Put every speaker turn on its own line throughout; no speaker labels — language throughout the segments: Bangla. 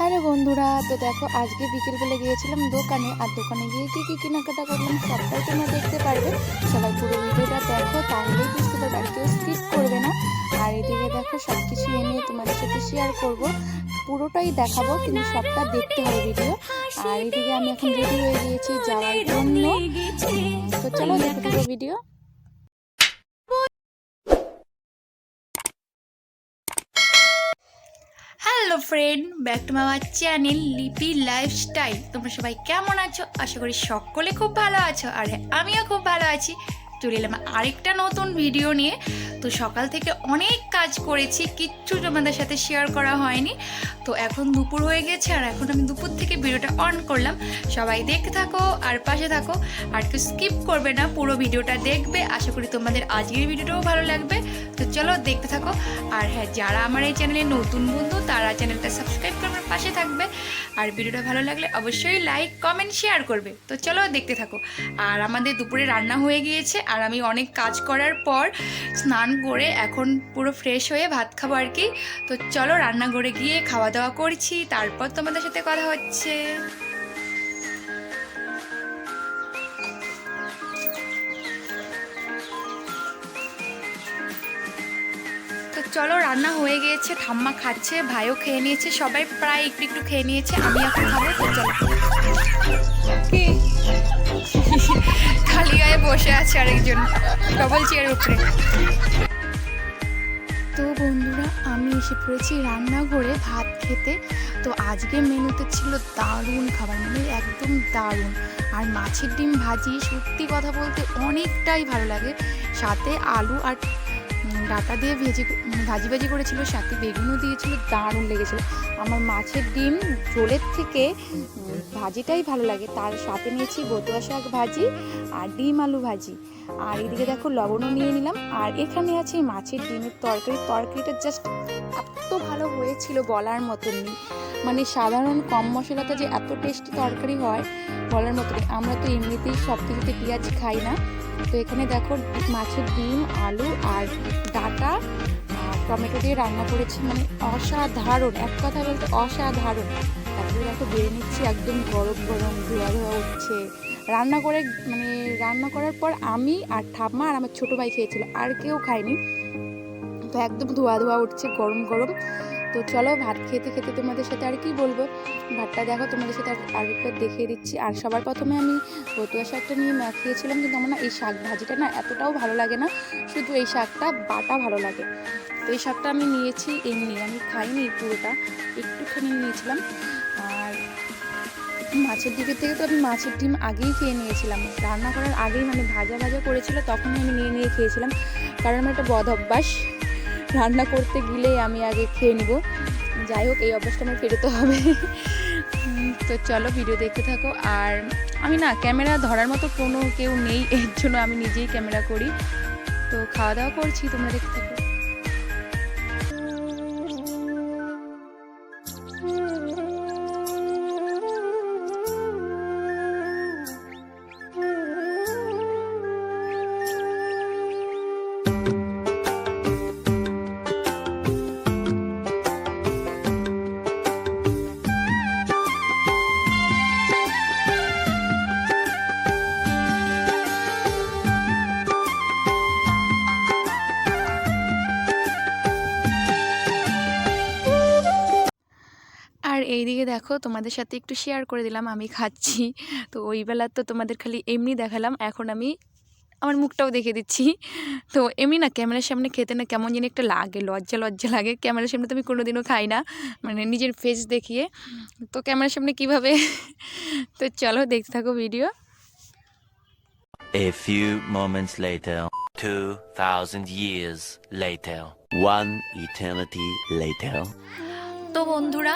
হ্যালো বন্ধুরা, তো দেখো আজকে বিকেলবেলা গিয়েছিলাম দোকানে, আর দোকানে গিয়ে কি কি কেনাকাটা করলাম সবটাই তোমরা দেখতে পারবে। সবাই পুরো ভিডিওটা দেখো, তাহলেই বুঝতে পারবে আর কেউ স্কিপ করবে না। আর এদিকে দেখো সব কিছু এনে তোমাদের সাথে শেয়ার করব। পুরোটাই দেখাবো, কিন্তু সবটা দেখতে হবে ভিডিও আর এদিকে আমি এখন রেডি হয়ে গিয়েছি যাওয়ার জন্য। তো চলো দেখে video
hello friend back to মাওয়ার channel Lipi lifestyle তোমরা সবাই কেমন আছো? আশা করি সকলে খুব ভালো আছো। আর হ্যাঁ, আমিও খুব ভালো আছি। চলে এলাম আরেকটা নতুন ভিডিও নিয়ে। তো সকাল থেকে অনেক কাজ করেছি, কিচ্ছু তোমাদের সাথে শেয়ার করা হয়নি। তো এখন দুপুর হয়ে গেছে আর এখন আমি দুপুর থেকে ভিডিওটা অন করলাম। সবাই দেখতে থাকো আর পাশে থাকো। আর কেউ স্কিপ করবে না, পুরো ভিডিওটা দেখবে। আশা করি তোমাদের আজকের ভিডিওটাও ভালো লাগবে। তো চলো দেখতে থাকো। আর হ্যাঁ যারা আমার এই চ্যানেলে নতুন বন্ধু, তারা চ্যানেলটা সাবস্ক্রাইব করে আমার পাশে থাকবে। আর ভিডিওটা ভালো লাগলে অবশ্যই লাইক কমেন্ট শেয়ার করবে। তো চলো দেখতে থাকো। আর আমাদের দুপুরে রান্না হয়ে গিয়েছে। আর আমি অনেক কাজ করার পর স্নান করে এখন পুরো ফ্রেশ হয়ে ভাত খাব আর কি। তো চলো রান্নাঘরে গিয়ে খাওয়া দাওয়া করছি, তারপর তোমাদের সাথে কথা হচ্ছে। চলো রান্না হয়ে গিয়েছে ঠাম্মা খাচ্ছে ভাইও খেয়ে নিয়েছে সবাই প্রায় একটু একটু খেয়ে নিয়েছে আমি এখন খাব তো চলো। কি? খালি গায়ে বসে আছে আরেকজন ডবল চেয়ারের উপরে।
তো বন্ধুরা আমি এসে পড়েছি রান্নাঘরে ভাত খেতে। তো আজকে মেনুতে ছিল দারুণ খাবার মানে একদম দারুণ। আর মাছের ডিম ভাজি সত্যি কথা বলতে অনেকটাই ভালো লাগে। সাথে আলু আর ডাটা দিয়ে ভেজে ভাজি ভাজি করেছিল, সাথে বেগুনও দিয়েছিল, দারুণ লেগেছিল। আমার মাছের ডিম ঝোলের থেকে ভাজিটাই ভালো লাগে। তার সাথে নিয়েছি বতুয়া শাক ভাজি আর ডিম আলু ভাজি। আর এদিকে দেখো লবণও নিয়ে নিলাম। আর এখানে আছে মাছের ডিমের তরকারি। তরকারিটা জাস্ট এত ভালো হয়েছিল বলার মতন মানে সাধারণ কম মশলাতে যে এত টেস্টি তরকারি হয় বলার মতো আমরা তো এমনিতেই সব কিছুতে পেঁয়াজ খাই না। তো এখানে দেখো মাছের ডিম, আলু আর ডাটা টমেটো দিয়ে রান্না করেছি। মানে অসাধারণ, এক কথা বলতে অসাধারণ। তারপরে দেখো বেড়ে নিচ্ছি, একদম গরম গরম ধোয়া ধোয়া উঠছে। রান্না করে মানে রান্না করার পর আমি আর ঠাম্মা আর আমার ছোটো ভাই খেয়েছিল, আর কেউ খায়নি। তো একদম ধোয়া ধোয়া উঠছে, গরম গরম। তো চলো ভাত খেতে খেতে তোমাদের সাথে আর কি বলব? ভাতটা দেখো, তোমাদের সাথে আর- আরেকবার দেখিয়ে দিচ্ছি। আর সবার প্রথমে আমি বতুয়া শাকটা নিয়ে মাখিয়েছিলাম কিন্তু আমার না এই শাক ভাজিটা না এতটাও ভালো লাগে না। শুধু এই শাকটা বাটা ভালো লাগে। তো এই শাকটা আমি নিয়েছি এমনি, আমি খাইনি পুরোটা, একটুখানি নিয়েছিলাম। আর মাছের দিকের থেকে তো আমি মাছের ডিম আগেই খেয়ে নিয়েছিলাম। রান্না করার আগেই মানে ভাজা ভাজা করেছিল, তখনই আমি নিয়ে নিয়ে খেয়েছিলাম। কারণ আমার একটা বদ অভ্যাস। রান্না করতে গেলেই আমি আগে খেয়ে নিব। যাই হোক, এই অভ্যাসটা আমার ফেরোতে হবে। তো চলো ভিডিও দেখতে থাকো। আর আমি না ক্যামেরা ধরার মতো কোনো কেউ নেই, এর জন্য আমি নিজেই ক্যামেরা করি। তো খাওয়া দাওয়া করছি, তোমরা দেখতে থাকো। দেখো তোমাদের সাথে একটু শেয়ার করে দিলাম আমি খাচ্ছি। তো ওই বেলা তো তোমাদের খালি এমনি দেখালাম এখন আমি আমার মুখটাও দেখে দিচ্ছি। তো এমনি না ক্যামেরার সামনে খেতে না কেমন যেন একটা লাগে লজ্জা লজ্জা লাগে। ক্যামেরার সামনে তো আমি কোনোদিনও খাই না মানে নিজের ফেস দেখিয়ে। তো ক্যামেরার সামনে কীভাবে? তো চলো দেখতে থাকো video
A few moments later, 2,000 years later, one eternity later.
তো বন্ধুরা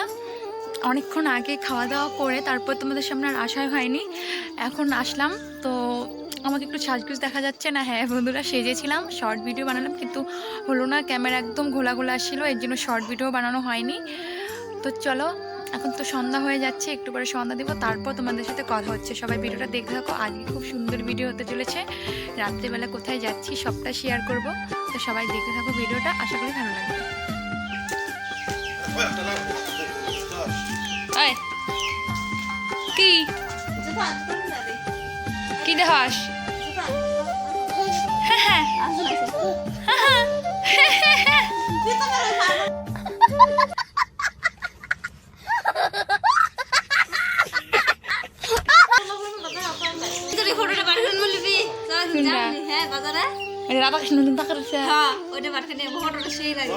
অনেকক্ষণ আগে খাওয়া দাওয়া করে তারপর তোমাদের সামনে আর আসাই হয়নি। এখন আসলাম, তো আমাকে একটু সাজগুজ দেখা যাচ্ছে না? হ্যাঁ বন্ধুরা সেজেছিলাম, শর্ট ভিডিও বানালাম, কিন্তু হলো না, ক্যামেরা একদম ঘোলা ঘোলা আসছিল এর জন্য শর্ট ভিডিও বানানো হয়নি। তো চলো, এখন তো সন্ধ্যা হয়ে যাচ্ছে, একটু পরে সন্ধ্যা দিব, তারপর তোমাদের সাথে কথা হচ্ছে। সবাই ভিডিওটা দেখে থাকো, আজকে খুব সুন্দর ভিডিও হতে চলেছে। রাত্রেবেলা কোথায় যাচ্ছি সবটা শেয়ার করব, তো সবাই দেখে থাকো ভিডিওটা, আশা করি ভালো লাগবে. আয় কি কি দেখাস
ফটোটা বলবি বাজারে
রাধাকৃষ্ণ যাচ্ছে
হ্যাঁ ওইটা পাঠানে ফটোটা সেই লাগে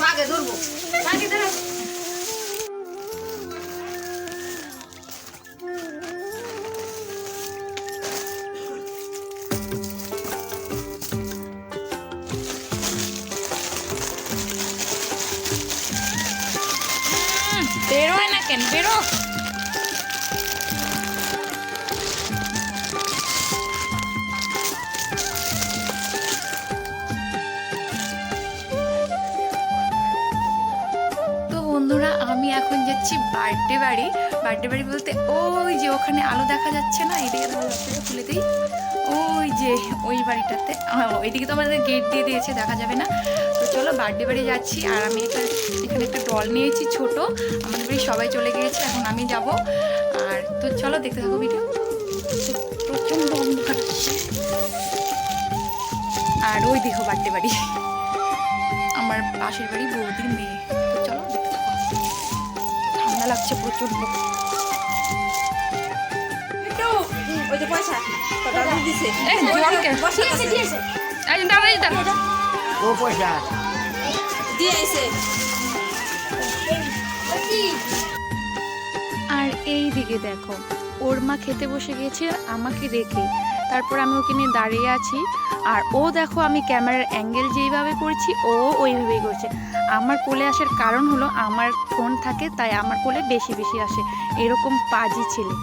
বাগে ধরবো। বাগে ধরবো
বেরোয় না কেন? বেরো। যাচ্ছি বার্থডে বাড়ি। বার্থডে বাড়ি বলতে ওই যে ওখানে আলো দেখা যাচ্ছে না? এদিকে দরজাটা খুলে দিই। ওই যে ওই বাড়িটাতে। ওইদিকে তো আমাদের গেট দিয়ে দিয়েছে, দেখা যাবে না। তো চলো বার্থডে বাড়ি যাচ্ছি। আর আমি একটা, এখানে একটা ডল নিয়েছি ছোট। আমাদের বাড়ি সবাই চলে গিয়েছে, এখন আমি যাব। আর তো চলো দেখতে থাকো ভিডিও প্রচণ্ড অন্ধকার। আর ওই দেখো বার্থডে বাড়ি। আমার পাশের বাড়ি বৌদির মেয়ে। তো চলো লাগছে প্রচণ্ড
ওই যে পয়সা। দিছে।
আর এই দিকে দেখো ওর মা খেতে বসে গেছে আমাকে রেখে। তারপর আমি ওকে নিয়ে দাঁড়িয়ে আছি। আর ও দেখো আমি ক্যামেরার অ্যাঙ্গেল যেইভাবে করছি, ও ওইভাবেই করছে। আমার কোলে আসার কারণ হলো আমার ফোন থাকে, তাই আমার কোলে বেশি বেশি আসে। এরকম পাজি ছেলে।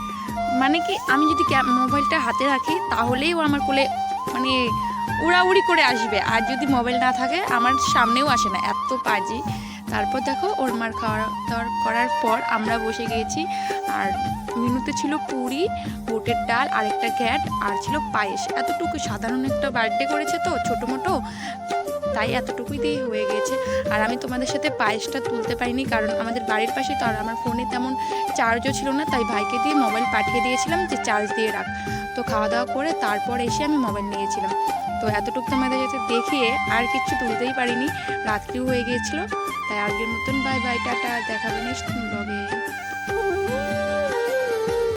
মানে কি, আমি যদি মোবাইলটা হাতে রাখি, তাহলেই ও আমার কোলে মানে উড়াউড়ি করে আসবে। আর যদি মোবাইল না থাকে, আমার সামনেও আসে না। এত পাজি। তারপর দেখো ওর মার খাওয়া দাওয়ার করার পর আমরা বসে গিয়েছি, আর মেনুতে ছিল পুরি, বুটের ডাল আর একটা ক্যাট আর ছিল পায়েস। এতটুকু সাধারণ একটা বার্থডে করেছে তো, ছোটো মোটো, তাই এতটুকুই দিয়ে হয়ে গেছে। আর আমি তোমাদের সাথে পায়েসটা তুলতে পারিনি, কারণ আমাদের বাড়ির পাশে তো আর আমার ফোনে তেমন চার্জও ছিল না, তাই ভাইকে দিয়ে মোবাইল পাঠিয়ে দিয়েছিলাম যে চার্জ দিয়ে রাখ। তো খাওয়া দাওয়া করে তারপর এসে আমি মোবাইল নিয়েছিলাম। তো এতটুকু তোমাদের সাথে দেখিয়ে আর কিছু তুলতেই পারিনি। রাত্রিও হয়ে গিয়েছিল, তাই আজকের মতন বাই বাই টাটা দেখাবেন ব্লগে